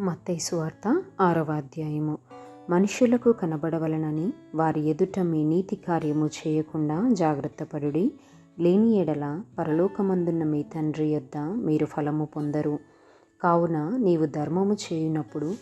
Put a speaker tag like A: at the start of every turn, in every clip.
A: మత్తై సువార్త ఆరవ అధ్యాయము. మనుషులకు కనబడవలనని వారి ఎదుట మీ నీతి కార్యము చేయకుండా జాగ్రత్తపడుడి లేని ఎడల పరలోకమందున్న మీ తండ్రి యొద్ద మీరు ఫలము పొందరు. కావున నీవు ధర్మము చేయునప్పుడు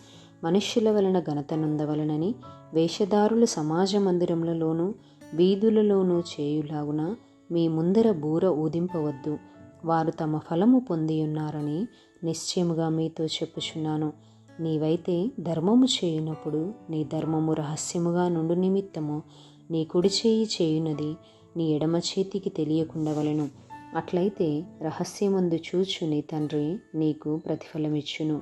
A: మనుష్యుల వలన ఘనత నొందవలనని వేషధారులు సమాజ మందిరములలోనూ వీధులలోనూ చేయులాగున మీ ముందర బూర ఊదింపవద్దు. వారు తమ ఫలము పొంది ఉన్నారని నిశ్చయముగా మీతో చెప్పుచున్నాను. నీవైతే ధర్మము చేయునప్పుడు నీ ధర్మము రహస్యముగా నుండు నిమిత్తము నీ కుడి చేయి చేయునది నీ ఎడమ చేతికి తెలియకుండవలను అట్లయితే రహస్యమందు చూచు నీ తండ్రి నీకు ప్రతిఫలమిచ్చును.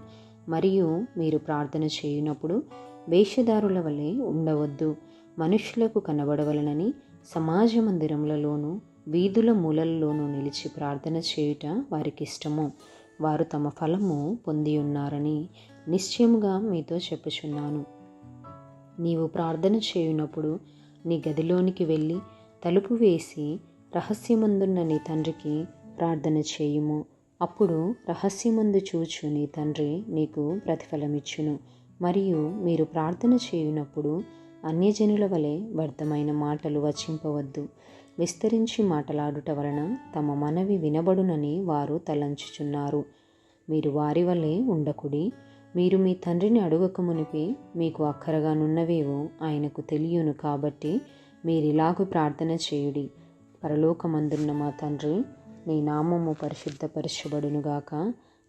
A: మరియు మీరు ప్రార్థన చేయునప్పుడు వేషధారుల వలె ఉండవద్దు. మనుషులకు కనబడవలనని సమాజ మందిరములలోనూ వీధుల మూలల్లోనూ నిలిచి ప్రార్థన చేయుట వారికి ఇష్టము వారు తమ ఫలము పొంది ఉన్నారని నిశ్చయముగా మీతో చెప్పుచున్నాను. నీవు ప్రార్థన చేయునప్పుడు నీ గదిలోనికి వెళ్ళి తలుపు వేసి రహస్యమందున్న నీ తండ్రికి ప్రార్థన చేయుము. అప్పుడు రహస్యమందు చూచు నీ తండ్రి నీకు ప్రతిఫలమిచ్చును. మరియు మీరు ప్రార్థన చేయునప్పుడు అన్యజనుల వలె వ్యర్థమైన మాటలు వచింపవద్దు. విస్తరించి మాటలాడుట వలన తమ మనవి వినబడునని వారు తలంచుచున్నారు. మీరు వారి వలె ఉండకుడి మీరు మీ తండ్రిని అడుగక మునిపి మీకు అక్కరగానున్నవేవో ఆయనకు తెలియను కాబట్టి మీరిలాగు ప్రార్థన చేయుడి. పరలోకమందున్న మా తండ్రి నీ నామము పరిశుద్ధపరచబడునుగాక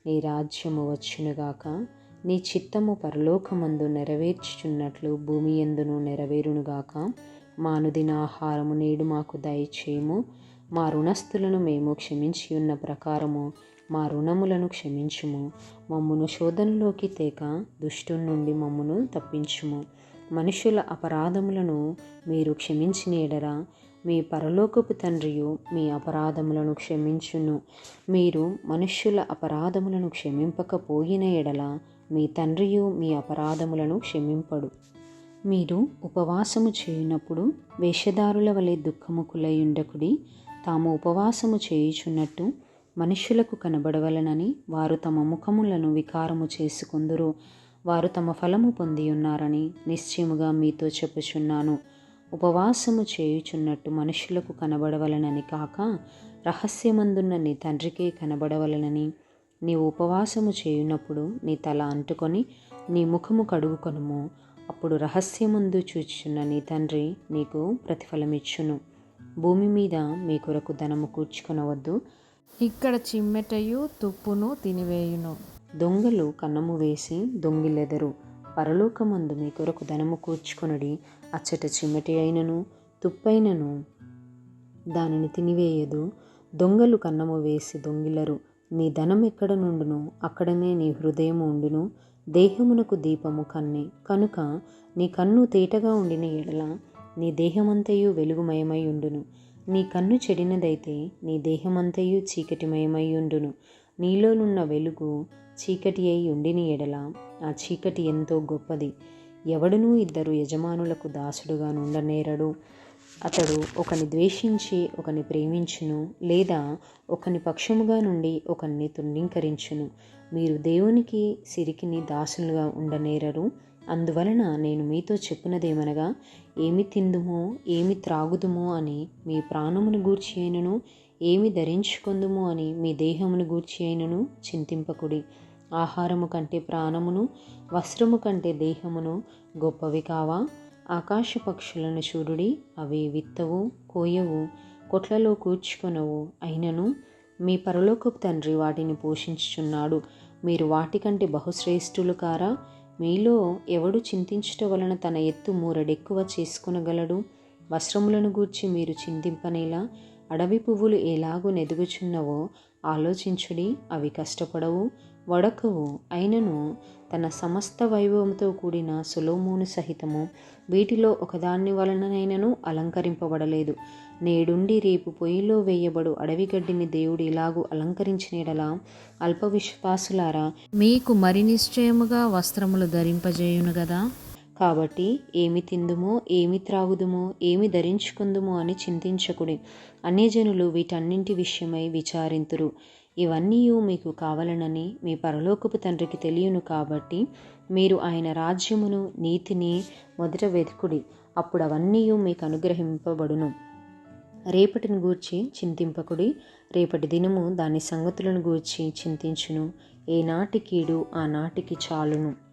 A: నీ రాజ్యము వచ్చునుగాక నీ చిత్తము పరలోకమందు నెరవేర్చుచున్నట్లు భూమి ఎందును నెరవేరునుగాక మానుదిన ఆహారము నేడు మాకు దయచేయము. మా రుణస్థులను మేము క్షమించి ఉన్న ప్రకారము మా రుణములను క్షమించుము. మమ్మును శోధనలోకి తేక దుష్టు నుండి మమ్మును తప్పించుము. మనుషుల అపరాధములను మీరు క్షమించిన ఎడరా మీ పరలోకపు తండ్రియు మీ అపరాధములను క్షమించును. మీరు మనుష్యుల అపరాధములను క్షమింపకపోయిన ఎడల మీ తండ్రియు మీ అపరాధములను క్షమింపడు. మీరు ఉపవాసము చేయునప్పుడు వేషధారుల వలె దుఃఖముకులయుండకుడి తాము ఉపవాసము చేయుచున్నట్టు మనుష్యులకు కనబడవలనని వారు తమ ముఖములను వికారము చేసుకుందురు. వారు తమ ఫలము పొంది ఉన్నారని నిశ్చయముగా మీతో చెప్పుచున్నాను. ఉపవాసము చేయుచున్నట్టు మనుషులకు కనబడవలనని కాక రహస్యమందున్న నీ తండ్రికే కనబడవలనని నీవు ఉపవాసము చేయునప్పుడు నీ తల అంటుకొని నీ ముఖము కడుగుకొనుము. అప్పుడు రహస్యముందు చూచుచున్న నీ తండ్రి నీకు ప్రతిఫలమిచ్చును. భూమి మీద మీ కొరకు ధనము కూర్చుకొనవద్దు.
B: ఇక్కడ చిమ్మెటయు తుప్పును తినివేయును.
A: దొంగలు కన్నము వేసి దొంగిలెదరు. పరలోకమందు మీ కొరకు ధనము కూర్చుకొనడి అచ్చట చిమ్మటి అయినను తుప్పైనను దానిని తినివేయదు. దొంగలు కన్నము వేసి దొంగిలరు. నీ ధనం ఎక్కడ నుండును? అక్కడనే నీ హృదయము ఉండును. దేహమునకు దీపము కన్నే. కనుక నీ కన్ను తేటగా ఉండిన ఎడల నీ దేహమంతయు వెలుగుమయమై ఉండును. నీ కన్ను చెడినదైతే నీ దేహమంతయు చీకటిమయమై ఉండును. నీలోనున్న వెలుగు చీకటి అయి ఉండిన ఎడల ఆ చీకటి ఎంతో గొప్పది. ఎవడునూ ఇద్దరు యజమానులకు దాసుడుగా నుండనేరడు. అతడు ఒకని ద్వేషించి ఒకని ప్రేమించును లేదా ఒకని పక్షముగా నుండి ఒకరిని తుండీకరించును మీరు దేవునికి సిరికిని దాసులుగా ఉండనేరరు. అందువలన నేను మీతో చెప్పినదేమనగా ఏమి తిందుమో ఏమి త్రాగుదుమో అని మీ ప్రాణమును గూర్చి అయినను ఏమి ధరించుకుందుమో అని మీ దేహమును గూర్చి అయినను చింతింపకుడి. ఆహారము కంటే ప్రాణమును వస్త్రము కంటే దేహమును గొప్పవి కావా? ఆకాశ పక్షులను చూడుడి అవి విత్తవు కోయవు కొట్లలో కూర్చుకొనవు అయినను మీ పరలోకపు తండ్రి వాటిని పోషించుచున్నాడు. మీరు వాటికంటే బహుశ్రేష్ఠులు కారా? మీలో ఎవడు చింతించుట వలన తన ఎత్తు మూరడెక్కువ చేసుకునగలడు? వస్త్రములను గూర్చి మీరు చింతింపనేలా? అడవి పువ్వులు ఎలాగూ నెదుగుచున్నవో ఆలోచించుడి అవి కష్టపడవు వడకవు. అయినను తన సమస్త వైభవంతో కూడిన సులోమోను సహితము వీటిలో ఒకదాన్ని వలననైనను అలంకరింపబడలేదు. నేడుండి రేపు పొయ్యిలో వేయబడు అడవిగడ్డిని దేవుడు ఇలాగూ అలంకరించినడలా అల్ప విశ్వాసులారా
B: మీకు మరి నిశ్చయముగా వస్త్రములు ధరింపజేయును గదా
A: కాబట్టి ఏమి తిందుమో ఏమి త్రాగుదుమో ఏమి ధరించుకుందుమో అని చింతించకుడి. అన్యజనులు వీటన్నింటి విషయమై విచారింతురు. ఇవన్నీ మీకు కావాలనని మీ పరలోకపు తండ్రికి తెలియను కాబట్టి మీరు ఆయన రాజ్యమును నీతిని మొదట వెతుకుడి. అప్పుడు అవన్నీ మీకు అనుగ్రహింపబడును. రేపటిని గూర్చి చింతింపకుడి. రేపటి దినము దాని సంగతులను గూర్చి చింతించును. ఏ కీడు ఆ నాటికి చాలును.